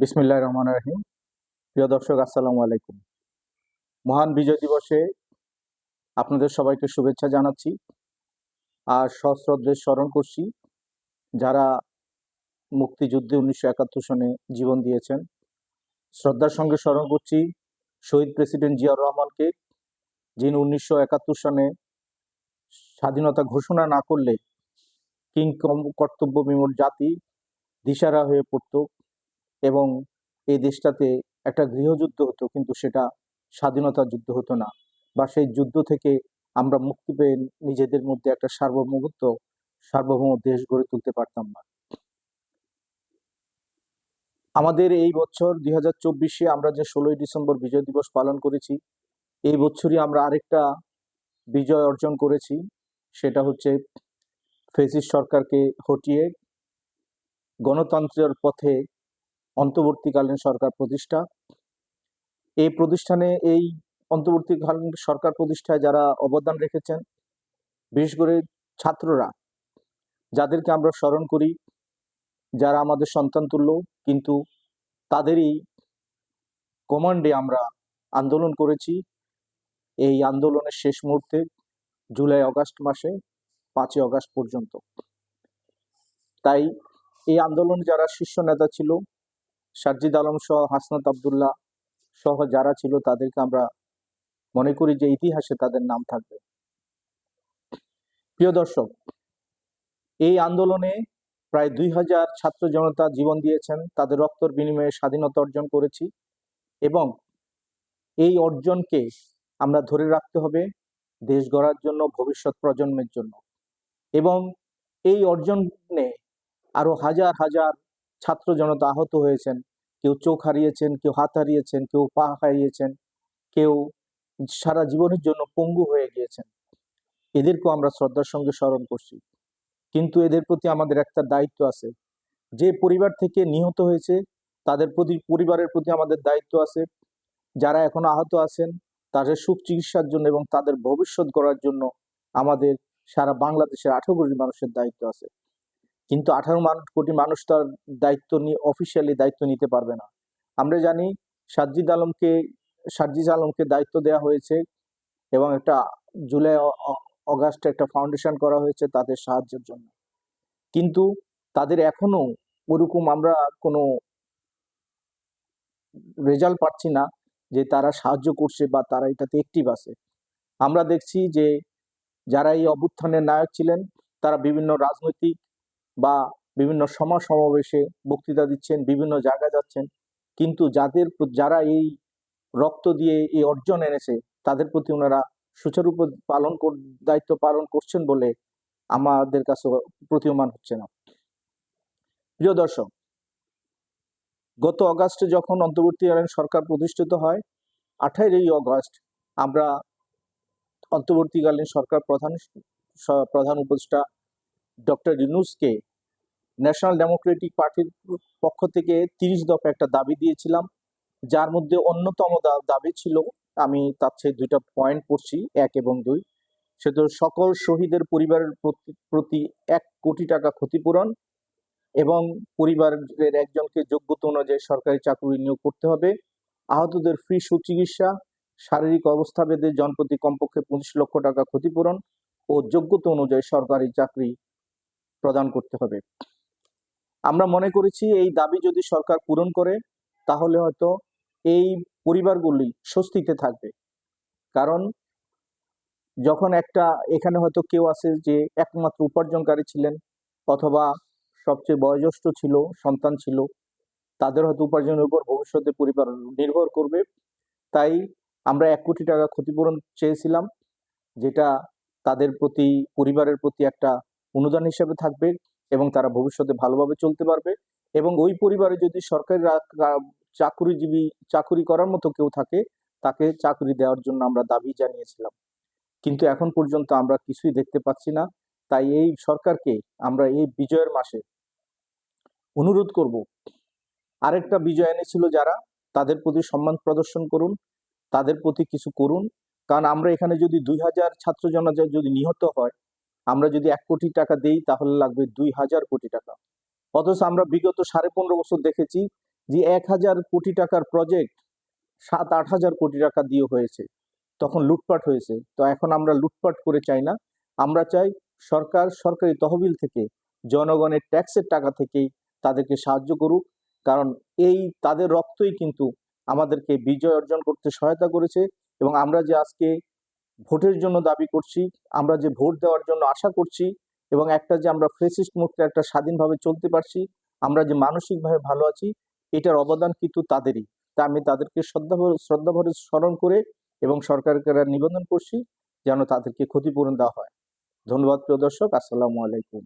বিসমিল্লাহ রহমান রাহিম। প্রিয় দর্শক, আসসালামু আলাইকুম। মহান বিজয় দিবসে আপনাদের সবাইকে শুভেচ্ছা জানাচ্ছি আর সশ্রদ্ধের স্মরণ করছি যারা মুক্তিযুদ্ধে উনিশশো একাত্তর সনে জীবন দিয়েছেন। শ্রদ্ধার সঙ্গে স্মরণ করছি শহীদ প্রেসিডেন্ট জিয়াউর রহমানকে, যিনি উনিশশো একাত্তর সনে স্বাধীনতা ঘোষণা না করলে কিং কর্তব্য বিমূর জাতি দিশারা হয়ে পড়তো। এবং এই দেশটাতে একটা গৃহযুদ্ধ হতো, কিন্তু সেটা স্বাধীনতার যুদ্ধ হতো না বা সেই যুদ্ধ থেকে আমরা মুক্তি পেয়ে নিজেদের মধ্যে একটা সার্বভৌমত্ব, সার্বভৌম দেশ গড়ে তুলতে পারতাম না। আমাদের এই বছর দুই হাজার চব্বিশে আমরা যে ষোলোই ডিসেম্বর বিজয় দিবস পালন করেছি, এই বছরই আমরা আরেকটা বিজয় অর্জন করেছি, সেটা হচ্ছে ফেসিস সরকারকে হটিয়ে গণতন্ত্রের পথে অন্তর্বর্তীকালীন সরকার প্রতিষ্ঠা। এই প্রতিষ্ঠানে, এই অন্তর্বর্তীকালীন সরকার প্রতিষ্ঠায় যারা অবদান রেখেছেন, বিশেষ করে ছাত্ররা, যাদেরকে আমরা স্মরণ করি, যারা আমাদের সন্তান তুল্য, কিন্তু তাদেরই কমান্ডে আমরা আন্দোলন করেছি। এই আন্দোলনের শেষ মুহূর্তে, জুলাই আগস্ট মাসে, পাঁচই আগস্ট পর্যন্ত। তাই এই আন্দোলনে যারা শীর্ষ নেতা ছিল সাজ্জিদ আলম সহ হাসনাত আবদুল্লাহ সহ যারা ছিল তাদেরকে আমরা মনে করি যে ইতিহাসে তাদের নাম থাকবে। প্রিয় দর্শক, এই আন্দোলনে প্রায় দুই হাজার ছাত্র জনতা জীবন দিয়েছেন, তাদের রক্তর বিনিময়ে স্বাধীনতা অর্জন করেছি এবং এই অর্জনকে আমরা ধরে রাখতে হবে দেশ গড়ার জন্য, ভবিষ্যৎ প্রজন্মের জন্য। এবং এই অর্জনে আরও হাজার হাজার ছাত্র জনতা আহত হয়েছেন। কেউ চোখ হারিয়েছেন, কেউ হাত হারিয়েছেন, কেউ পা হারিয়েছেন, কেউ সারা জীবনের জন্য পঙ্গু হয়ে গিয়েছেন। এদেরকেও আমরা শ্রদ্ধার সঙ্গে স্মরণ করছি। কিন্তু এদের প্রতি আমাদের একটা দায়িত্ব আছে। যে পরিবার থেকে নিহত হয়েছে, তাদের প্রতি, পরিবারের প্রতি আমাদের দায়িত্ব আছে। যারা এখনও আহত আছেন, তাদের সুখ চিকিৎসার জন্য এবং তাদের ভবিষ্যৎ গড়ার জন্য আমাদের সারা বাংলাদেশের আঠারো কোটি মানুষের দায়িত্ব আছে। কিন্তু আঠারো কোটি মানুষ তার দায়িত্ব নিয়ে অফিসিয়ালি দায়িত্ব নিতে পারবে না। আমরা জানি সাজ্জিদ আলমকে সাজ্জিদ আলমকে দায়িত্ব দেওয়া হয়েছে এবং একটা জুলাই অগাস্টে একটা ফাউন্ডেশন করা হয়েছে তাদের সাহায্যের জন্য। কিন্তু তাদের এখনও ওরকম আমরা কোনো রেজাল্ট পাচ্ছি না যে তারা সাহায্য করছে বা তারা এটাতে অ্যাক্টিভ আছে। আমরা দেখছি যে যারা এই অভ্যুত্থানের নায়ক ছিলেন, তারা বিভিন্ন রাজনৈতিক বা বিভিন্ন সমাজ সমাবেশে বক্তৃতা দিচ্ছেন, বিভিন্ন জায়গায় যাচ্ছেন। কিন্তু যাদের যারা এই রক্ত দিয়ে এই অর্জন এনেছে, তাদের প্রতি ওনারা সুচারুরূপ পালন দায়িত্ব পালন করছেন বলে আমাদের কাছে প্রতীয়মান হচ্ছে না। প্রিয় দর্শক, গত অগাস্টে যখন অন্তর্বর্তীকালীন সরকার প্রতিষ্ঠিত হয় আঠারোই অগস্ট আমরা অন্তর্বর্তীকালীন সরকার প্রধান প্রধান উপদেষ্টা ডক্টর ইউনুসকে ন্যাশনাল ডেমোক্রেটিক পার্টির পক্ষ থেকে তিরিশ দফা একটা দাবি দিয়েছিলাম, যার মধ্যে অন্যতম দাবি ছিল, আমি তার চেয়ে দুইটা পয়েন্ট পড়ছি, এক এবং দুই। সেটা সকল শহীদের পরিবারের প্রতি এক কোটি টাকা ক্ষতিপূরণ এবং পরিবারের একজনকে যোগ্যতা অনুযায়ী সরকারি চাকরি নিয়োগ করতে হবে। আহতদের ফ্রি সুচিকিৎসা, শারীরিক অবস্থা বেদে জনপ্রতি কমপক্ষে পঁচিশ লক্ষ টাকা ক্ষতিপূরণ ও যোগ্যতা অনুযায়ী সরকারি চাকরি প্রদান করতে হবে। আমরা মনে করেছি এই দাবি যদি সরকার পূরণ করে, তাহলে হয়তো এই পরিবারগুলি স্বস্তিতে থাকবে। কারণ যখন একটা, এখানে হয়তো কেউ আছে যে একমাত্র উপার্জনকারী ছিলেন, অথবা সবচেয়ে বয়োজ্যেষ্ঠ ছিল, সন্তান ছিল, তাদের হয়তো উপার্জনের উপর ভবিষ্যতে পরিবার নির্ভর করবে। তাই আমরা এক কোটি টাকা ক্ষতিপূরণ চেয়েছিলাম, যেটা তাদের প্রতি, পরিবারের প্রতি একটা অনুদান হিসেবে থাকবে এবং তারা ভবিষ্যতে ভালোভাবে চলতে পারবে। এবং ওই পরিবারে যদি সরকারি চাকুরিজীবী, চাকুরি করার মতো কেউ থাকে, তাকে চাকরি দেওয়ার জন্য আমরা দাবি জানিয়েছিলাম। কিন্তু এখন পর্যন্ত আমরা কিছুই দেখতে পাচ্ছি না। তাই এই সরকারকে আমরা এই বিজয়ের মাসে অনুরোধ করব। আরেকটা বিজয় এনেছিল যারা, তাদের প্রতি সম্মান প্রদর্শন করুন, তাদের প্রতি কিছু করুন। কারণ আমরা এখানে যদি দুই হাজার ছাত্র জনতা যদি নিহত হয় আমরা যদি এক কোটি টাকা দেই, তাহলে লাগবে দুই হাজার কোটি টাকা। অথচ আমরা বিগত সাড়ে পনেরো বছর দেখেছি যে এক হাজার কোটি টাকার প্রজেক্ট সাত, আট হাজার কোটি টাকা দিয়ে হয়েছে। তখন লুটপাট হয়েছে। তো এখন আমরা লুটপাট করে চাই না। আমরা চাই সরকার, সরকারি তহবিল থেকে জনগণের ট্যাক্সের টাকা থেকেই তাদেরকে সাহায্য করুক। কারণ এই তাদের রক্তই কিন্তু আমাদেরকে বিজয় অর্জন করতে সহায়তা করেছে। এবং আমরা যে আজকে ভোটের জন্য দাবি করছি, আমরা যে ভোট দেওয়ার জন্য আশা করছি এবং একটা যে আমরা ফেসিস্ট মুক্ত, একটা স্বাধীনভাবে চলতে পারছি, আমরা যে মানসিকভাবে ভালো আছি, এটার অবদান কিন্তু তাদেরই। তা আমি তাদেরকে শ্রদ্ধা শ্রদ্ধাভরে স্মরণ করে এবং সরকারকে নিবেদন করছি যেন তাদেরকে ক্ষতিপূরণ দেওয়া হয়। ধন্যবাদ প্রিয় দর্শক, আসসালামু আলাইকুম।